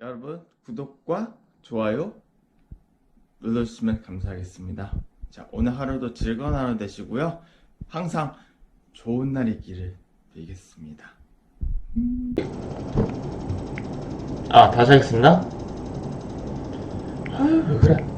여러분 구독과 좋아요 눌러주시면 감사하겠습니다. 자 오늘 하루도 즐거운 하루 되시고요. 항상 좋은 날이기를 빌겠습니다. 아, 다시 하겠습니다. 아유, 왜 그래.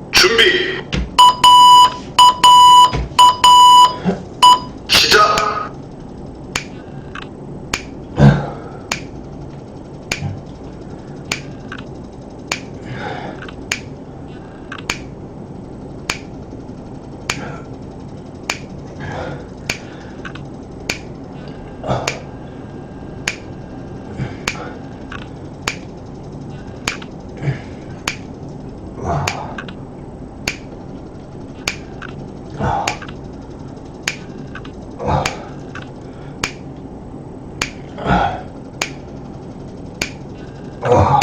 Ah.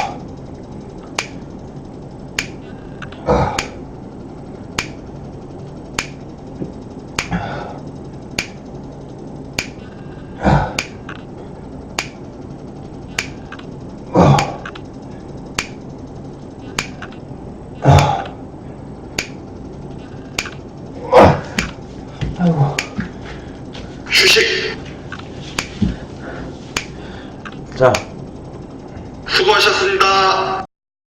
아이고. 휴식. 자, 수고하셨습니다